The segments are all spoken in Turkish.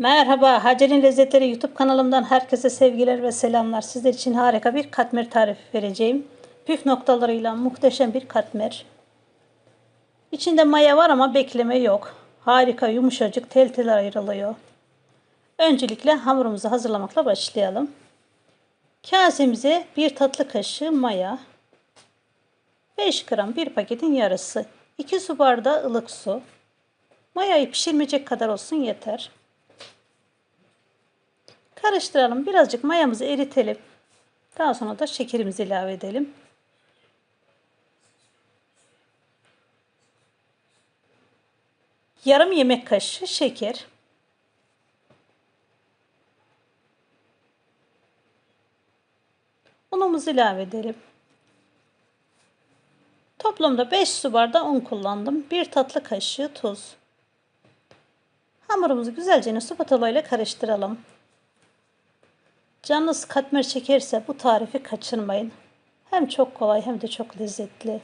Merhaba, Hacer'in Lezzetleri YouTube kanalımdan herkese sevgiler ve selamlar. Sizler için harika bir katmer tarifi vereceğim. Püf noktalarıyla muhteşem bir katmer. İçinde maya var ama bekleme yok. Harika, yumuşacık, tel tel ayrılıyor. Öncelikle hamurumuzu hazırlamakla başlayalım. Kasemize bir tatlı kaşığı maya, 5 gram bir paketin yarısı, 2 su bardağı ılık su. Mayayı pişirmeyecek kadar olsun yeter. Karıştıralım. Birazcık mayamızı eritelim. Daha sonra da şekerimizi ilave edelim. Yarım yemek kaşığı şeker. Unumuzu ilave edelim. Toplamda 5 su bardağı un kullandım. 1 tatlı kaşığı tuz. Hamurumuzu güzelce spatula ile karıştıralım. Canınız katmer çekerse bu tarifi kaçırmayın. Hem çok kolay hem de çok lezzetli.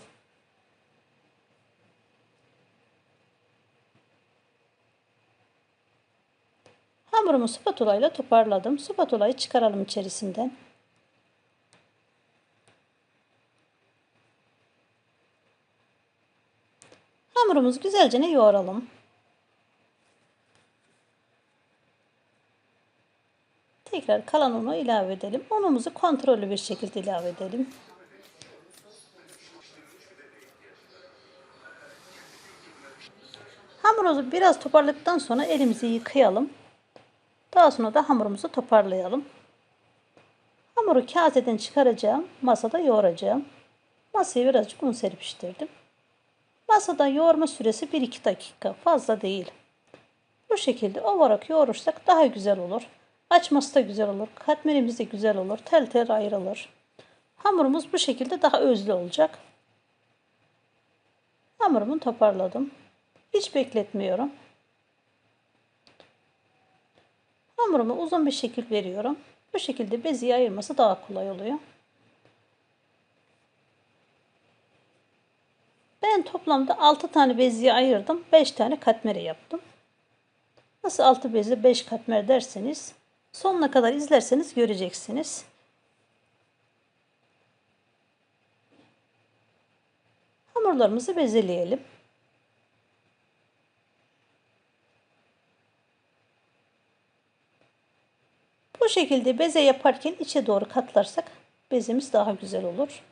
Hamurumu spatula ile toparladım. Spatulayı çıkaralım içerisinden. Hamurumuzu güzelce yoğuralım. Tekrar kalan unu ilave edelim. Unumuzu kontrollü bir şekilde ilave edelim. Hamurumuzu biraz toparladıktan sonra elimizi yıkayalım. Daha sonra da hamurumuzu toparlayalım. Hamuru kaseden çıkaracağım. Masada yoğuracağım. Masaya birazcık un serpiştirdim. Masada yoğurma süresi 1-2 dakika. Fazla değil. Bu şekilde ovarak yoğurursak daha güzel olur. Açması da güzel olur. Katmerimiz de güzel olur. Tel tel ayrılır. Hamurumuz bu şekilde daha özlü olacak. Hamurumu toparladım. Hiç bekletmiyorum. Hamurumu uzun bir şekil veriyorum. Bu şekilde beziye ayırması daha kolay oluyor. Ben toplamda 6 tane beziye ayırdım. 5 tane katmere yaptım. Nasıl 6 bezle 5 katmer derseniz Sonuna kadar izlerseniz göreceksiniz. Hamurlarımızı bezeleyelim. Bu şekilde beze yaparken içe doğru katlarsak bezemiz daha güzel olur.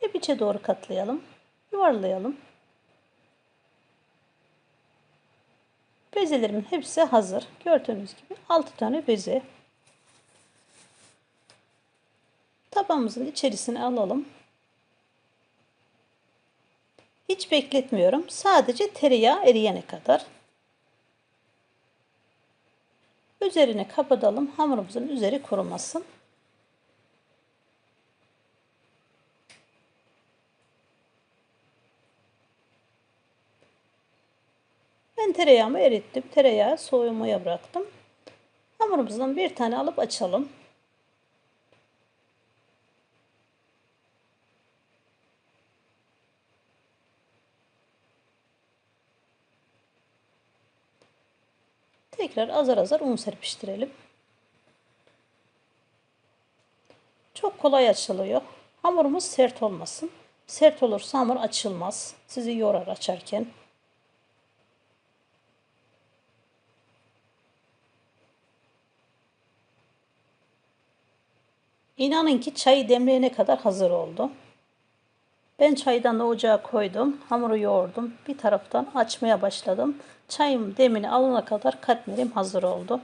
Hep içe doğru katlayalım. Yuvarlayalım. Bezelerimin hepsi hazır. Gördüğünüz gibi 6 tane beze. Tabağımızın içerisine alalım. Hiç bekletmiyorum. Sadece tereyağı eriyene kadar. Üzerine kapatalım. Hamurumuzun üzeri kurumasın. Ben tereyağımı erittim. Tereyağı soğumaya bıraktım. Hamurumuzdan bir tane alıp açalım. Tekrar azar azar un serpiştirelim. Çok kolay açılıyor. Hamurumuz sert olmasın. Sert olursa hamur açılmaz. Sizi yorar açarken. İnanın ki çayı demleyene kadar hazır oldu. Ben çaydan ocağa koydum. Hamuru yoğurdum. Bir taraftan açmaya başladım. Çayım demini alana kadar katmerim hazır oldu.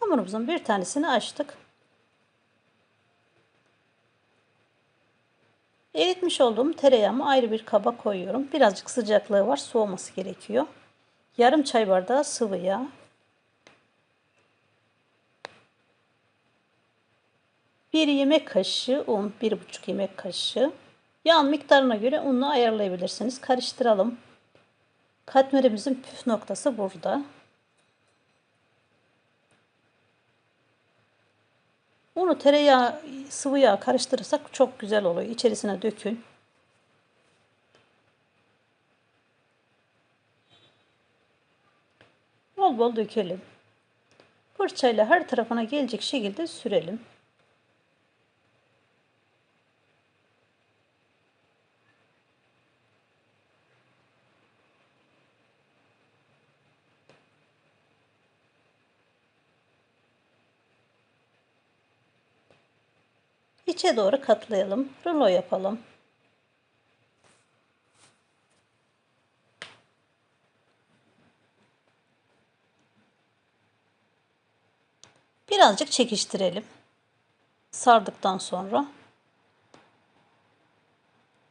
Hamurumuzun bir tanesini açtık. Eritmiş olduğum tereyağımı ayrı bir kaba koyuyorum. Birazcık sıcaklığı var. Soğuması gerekiyor. Yarım çay bardağı sıvı yağ. Bir yemek kaşığı un, bir buçuk yemek kaşığı. Yağın miktarına göre ununu ayarlayabilirsiniz. Karıştıralım. Katmerimizin püf noktası burada. Unu tereyağı, sıvı yağ karıştırırsak çok güzel oluyor. İçerisine dökün. Bol bol dökelim. Fırçayla her tarafına gelecek şekilde sürelim. İçe doğru katlayalım. Rulo yapalım. Birazcık çekiştirelim. Sardıktan sonra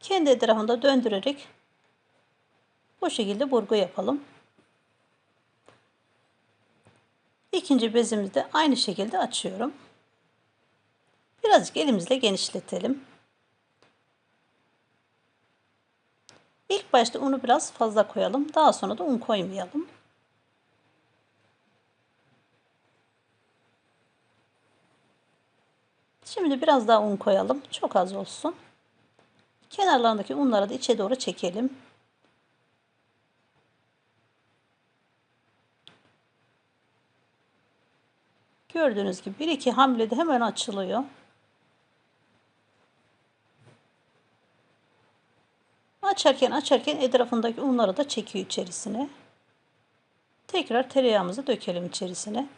kendi etrafında döndürerek bu şekilde burgu yapalım. İkinci bezimizi de aynı şekilde açıyorum. Birazcık elimizle genişletelim. İlk başta unu biraz fazla koyalım. Daha sonra da un koymayalım. Şimdi biraz daha un koyalım. Çok az olsun. Kenarlarındaki unları da içe doğru çekelim. Gördüğünüz gibi bir iki hamlede hemen açılıyor. Açarken açarken etrafındaki unları da çekiyor içerisine. Tekrar tereyağımızı dökelim içerisine.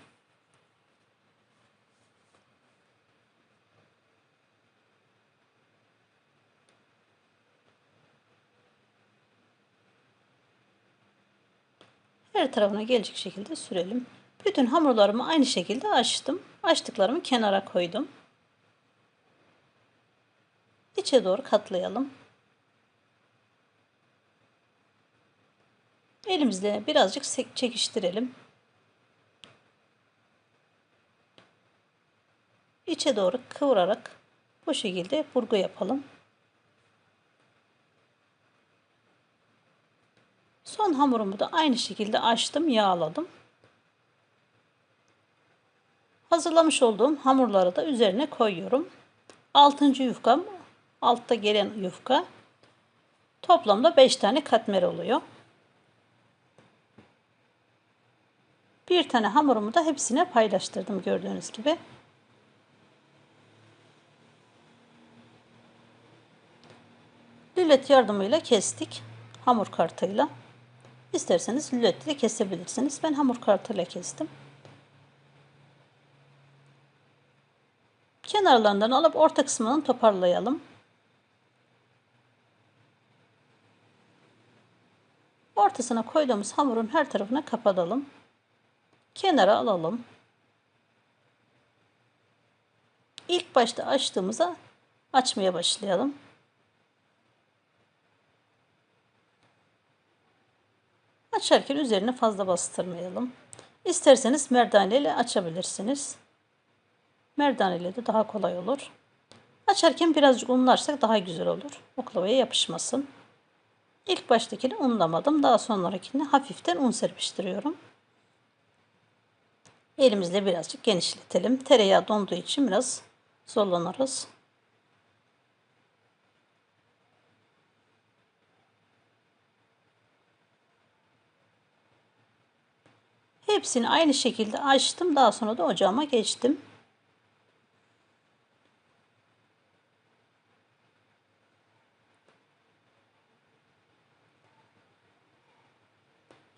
Her tarafına gelecek şekilde sürelim. Bütün hamurlarımı aynı şekilde açtım. Açtıklarımı kenara koydum. İçe doğru katlayalım. Elimizle birazcık çekiştirelim. İçe doğru kıvırarak bu şekilde burgu yapalım. Son hamurumu da aynı şekilde açtım, yağladım. Hazırlamış olduğum hamurları da üzerine koyuyorum. Altıncı yufkam, altta gelen yufka. Toplamda 5 tane katmer oluyor. Bir tane hamurumu da hepsine paylaştırdım gördüğünüz gibi. Lület yardımıyla kestik. Hamur kartıyla. İsterseniz lület ile kesebilirsiniz. Ben hamur kartıyla kestim. Kenarlarından alıp orta kısmını toparlayalım. Ortasına koyduğumuz hamurun her tarafına kapatalım kenara alalım. İlk başta açtığımıza açmaya başlayalım. Açarken üzerine fazla bastırmayalım. İsterseniz merdane ile açabilirsiniz. Merdane ile de daha kolay olur. Açarken birazcık unlarsak daha güzel olur. Oklavaya yapışmasın. İlk baştakini unlamadım. Daha sonrakini hafiften un serpiştiriyorum. Elimizle birazcık genişletelim. Tereyağı donduğu için biraz zorlanırız. Hepsini aynı şekilde açtım. Daha sonra da ocağıma geçtim.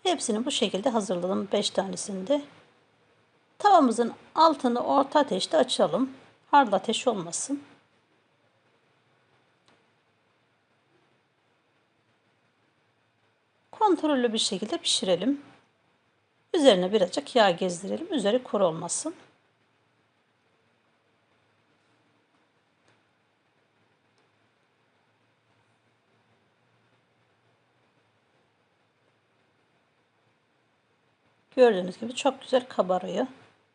Hepsini bu şekilde hazırladım. 5 tanesini de. Tavamızın altını orta ateşte açalım. Hard ateş olmasın. Kontrollü bir şekilde pişirelim. Üzerine birazcık yağ gezdirelim. Üzeri kuru olmasın. Gördüğünüz gibi çok güzel kabarıyor.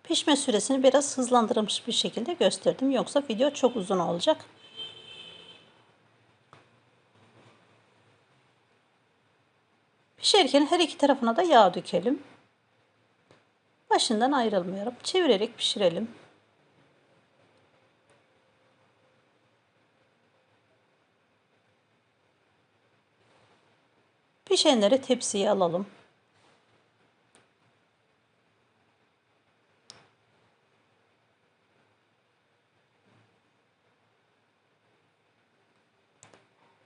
Pişme süresini biraz hızlandırılmış bir şekilde gösterdim. Yoksa video çok uzun olacak. Pişerken her iki tarafına da yağ dökelim. Başından ayrılmayalım. Çevirerek pişirelim. Pişenleri tepsiye alalım.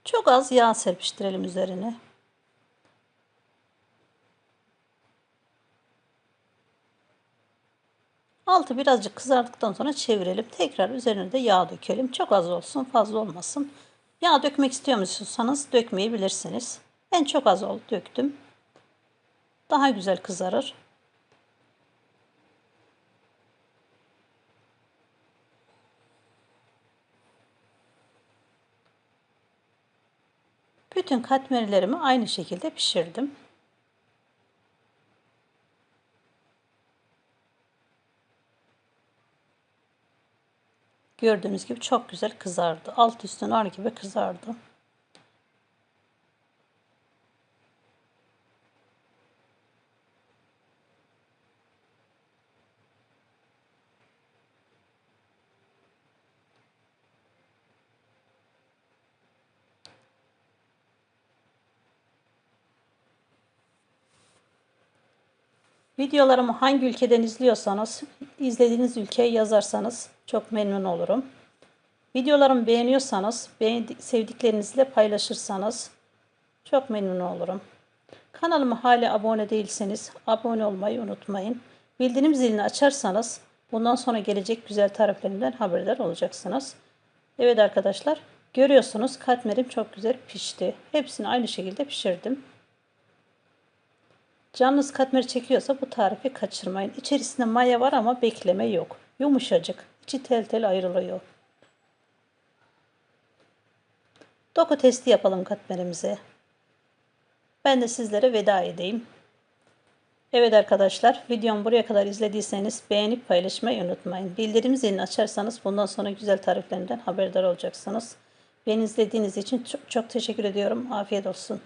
Çok az yağ serpiştirelim üzerine. Altı birazcık kızardıktan sonra çevirelim. Tekrar üzerine de yağ dökelim. Çok az olsun, fazla olmasın. Yağ dökmek istiyor? Dökmeyebilirsiniz. Ben çok az oldu döktüm. Daha güzel kızarır. Bütün katmerlerimi aynı şekilde pişirdim. Gördüğünüz gibi çok güzel kızardı. Alt üstü nar gibi kızardı. Videolarımı hangi ülkeden izliyorsanız, izlediğiniz ülkeyi yazarsanız çok memnun olurum. Videolarımı beğeniyorsanız, sevdiklerinizle paylaşırsanız çok memnun olurum. Kanalıma hala abone değilseniz abone olmayı unutmayın. Bildirim zilini açarsanız bundan sonra gelecek güzel tariflerimden haberdar olacaksınız. Evet arkadaşlar görüyorsunuz katmerim çok güzel pişti. Hepsini aynı şekilde pişirdim. Canınız katmer çekiyorsa bu tarifi kaçırmayın. İçerisinde maya var ama bekleme yok. Yumuşacık. İçi tel tel ayrılıyor. Doku testi yapalım katmerimize. Ben de sizlere veda edeyim. Evet arkadaşlar videomu buraya kadar izlediyseniz beğenip paylaşmayı unutmayın. Bildirim zilini açarsanız bundan sonra güzel tariflerimden haberdar olacaksınız. Beni izlediğiniz için çok, çok teşekkür ediyorum. Afiyet olsun.